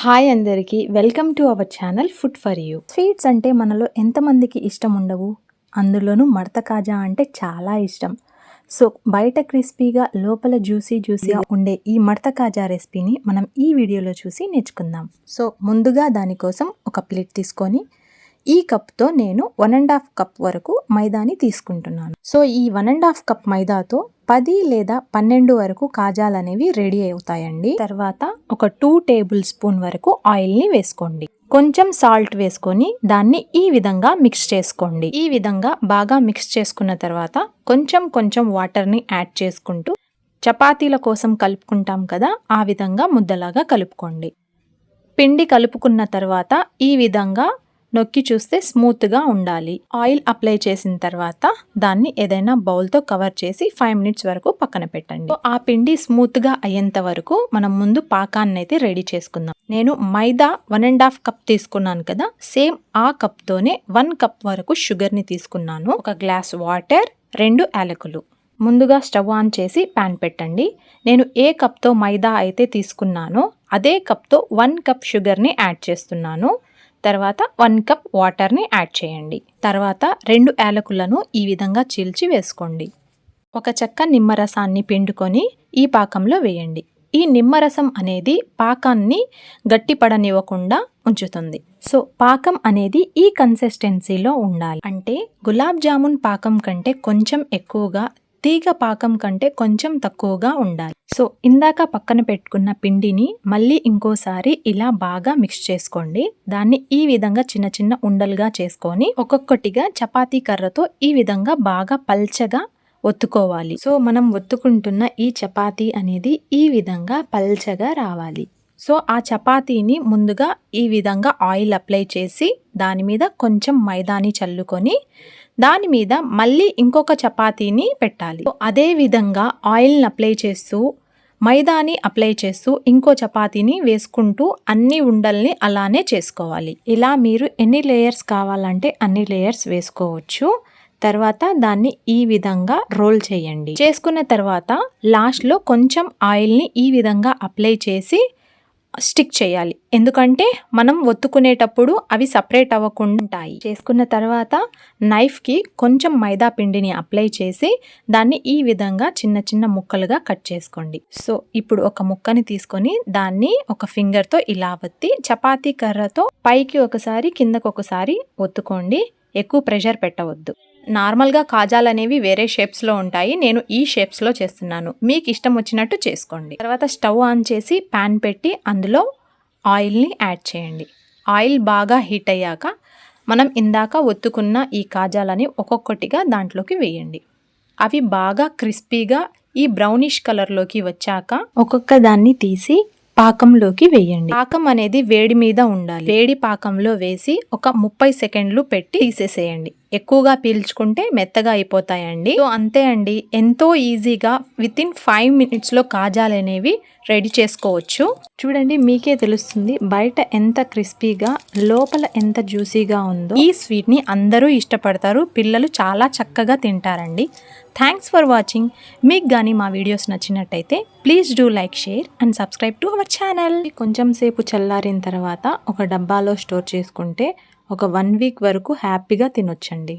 Hi అందరికీ welcome to our channel food for you. Sweets అంటే మనలో ఎంతమందికి ఇష్టం ఉండవు? అందులోనూ మడత కాజా అంటే చాలా ఇష్టం. సో బయట క్రిస్పీగా లోపల జ్యూసీ జ్యూసీగా ఉండే ఈ మడత కాజా రెసిపీని మనం ఈ వీడియోలో చూసి నేర్చుకుందాం. సో ముందుగా దానికోసం ఒక ప్లేట్ తీసుకొని ఈ కప్తో నేను వన్ అండ్ హాఫ్ కప్ వరకు మైదాని తీసుకుంటున్నాను. సో ఈ వన్ అండ్ హాఫ్ కప్ మైదాతో పది లేదా పన్నెండు వరకు కాజాలు అనేవి రెడీ అవుతాయండి. తర్వాత ఒక టూ టేబుల్ స్పూన్ వరకు ఆయిల్ని వేసుకోండి. కొంచెం సాల్ట్ వేసుకొని దాన్ని ఈ విధంగా మిక్స్ చేసుకోండి. ఈ విధంగా బాగా మిక్స్ చేసుకున్న తర్వాత కొంచెం కొంచెం వాటర్ని యాడ్ చేసుకుంటూ చపాతీల కోసం కలుపుకుంటాం కదా ఆ విధంగా ముద్దలాగా కలుపుకోండి. పిండి కలుపుకున్న తర్వాత ఈ విధంగా నొక్కి చూస్తే స్మూత్గా ఉండాలి. ఆయిల్ అప్లై చేసిన తర్వాత దాన్ని ఏదైనా బౌల్తో కవర్ చేసి ఫైవ్ మినిట్స్ వరకు పక్కన పెట్టండి. ఆ పిండి స్మూత్గా అయ్యేంత వరకు మనం ముందు పాకాన్ని అయితే రెడీ చేసుకుందాం. నేను maida one and half cup తీసుకున్నాను కదా సేమ్ ఆ కప్తోనే వన్ కప్ వరకు షుగర్ని తీసుకున్నాను. ఒక గ్లాస్ వాటర్ రెండు యాలకులు. ముందుగా స్టవ్ ఆన్ చేసి ప్యాన్ పెట్టండి. నేను ఏ కప్తో మైదా అయితే తీసుకున్నానో అదే కప్తో వన్ కప్ షుగర్ని యాడ్ చేస్తున్నాను. తర్వాత వన్ కప్ వాటర్ని యాడ్ చేయండి. తర్వాత రెండు యాలకులను ఈ విధంగా చీల్చి వేసుకోండి. ఒక చెక్క నిమ్మరసాన్ని పిండుకొని ఈ పాకంలో వేయండి. ఈ నిమ్మరసం అనేది పాకాన్ని గట్టిపడనివ్వకుండా ఉంచుతుంది. సో పాకం అనేది ఈ కన్సిస్టెన్సీలో ఉండాలి. అంటే గులాబ్ జామున్ పాకం కంటే కొంచెం ఎక్కువగా తీగ పాకం కంటే కొంచెం తక్కువగా ఉండాలి. సో ఇందాక పక్కన పెట్టుకున్న పిండిని మళ్ళీ ఇంకోసారి ఇలా బాగా మిక్స్ చేసుకోండి. దాన్ని ఈ విధంగా చిన్న చిన్న ఉండలుగా చేసుకొని ఒక్కొక్కటిగా చపాతీ కర్రతో ఈ విధంగా బాగా పల్చగా ఒత్తుకోవాలి. సో మనం ఒత్తుకుంటున్న ఈ చపాతీ అనేది ఈ విధంగా పల్చగా రావాలి. సో ఆ చపాతీని ముందుగా ఈ విధంగా ఆయిల్ అప్లై చేసి దాని మీద కొంచెం మైదాని చల్లుకొని దాని మీద మళ్ళీ ఇంకొక చపాతీని పెట్టాలి. అదే విధంగా ఆయిల్ని అప్లై చేస్తూ మైదాని అప్లై చేస్తూ ఇంకో చపాతీని వేసుకుంటూ అన్ని ఉండల్ని అలానే చేసుకోవాలి. ఇలా మీరు ఎన్ని లేయర్స్ కావాలంటే అన్ని లేయర్స్ వేసుకోవచ్చు. తర్వాత దాన్ని ఈ విధంగా రోల్ చేయండి. చేసుకున్న తర్వాత లాస్ట్లో కొంచెం ఆయిల్ని ఈ విధంగా అప్లై చేసి స్టిక్ చేయాలి. ఎందుకంటే మనం ఒత్తుకునేటప్పుడు అవి సపరేట్ అవ్వకుండా ఉంటాయి. చేసుకున్న తర్వాత నైఫ్కి కొంచెం మైదా పిండిని అప్లై చేసి దాన్ని ఈ విధంగా చిన్న చిన్న ముక్కలుగా కట్ చేసుకోండి. సో ఇప్పుడు ఒక ముక్కని తీసుకొని దాన్ని ఒక ఫింగర్తో ఇలా వత్తి చపాతీ కర్రతో పైకి ఒకసారి కిందకు ఒకసారి ఒత్తుకోండి. ఎక్కువ ప్రెషర్ పెట్టవద్దు. నార్మల్గా కాజాలు అనేవి వేరే షేప్స్లో ఉంటాయి. నేను ఈ షేప్స్లో చేస్తున్నాను. మీకు ఇష్టం వచ్చినట్టు చేసుకోండి. తర్వాత స్టవ్ ఆన్ చేసి ప్యాన్ పెట్టి అందులో ఆయిల్ని యాడ్ చేయండి. ఆయిల్ బాగా హీట్ అయ్యాక మనం ఇందాక ఒత్తుకున్న ఈ కాజాలని ఒక్కొక్కటిగా దాంట్లోకి వేయండి. అవి బాగా క్రిస్పీగా ఈ బ్రౌనిష్ కలర్లోకి వచ్చాక ఒక్కొక్క దాన్ని తీసి పాకంలోకి వేయండి. పాకం అనేది వేడి మీద ఉండాలి. వేడి పాకంలో వేసి ఒక ముప్పై సెకండ్లు పెట్టి తీసేసేయండి. ఎక్కువగా పీల్చుకుంటే మెత్తగా అయిపోతాయండి. సో అంతే అండి. ఎంతో ఈజీగా విత్ ఇన్ ఫైవ్ మినిట్స్లో కాజాలు అనేవి రెడీ చేసుకోవచ్చు. చూడండి మీకే తెలుస్తుంది బయట ఎంత క్రిస్పీగా లోపల ఎంత జ్యూసీగా ఉందో. ఈ స్వీట్ని అందరూ ఇష్టపడతారు. పిల్లలు చాలా చక్కగా తింటారండి. థ్యాంక్స్ ఫర్ వాచింగ్ మీకు కానీ మా వీడియోస్ నచ్చినట్టయితే please do like share and subscribe to our channel కొంచెం సేపు చల్లారిన తర్వాత ఒక డబ్బాలో స్టోర్ చేసుకుంటే ఒక వన్ వీక్ వరకు హ్యాపీగా తినొచ్చండి.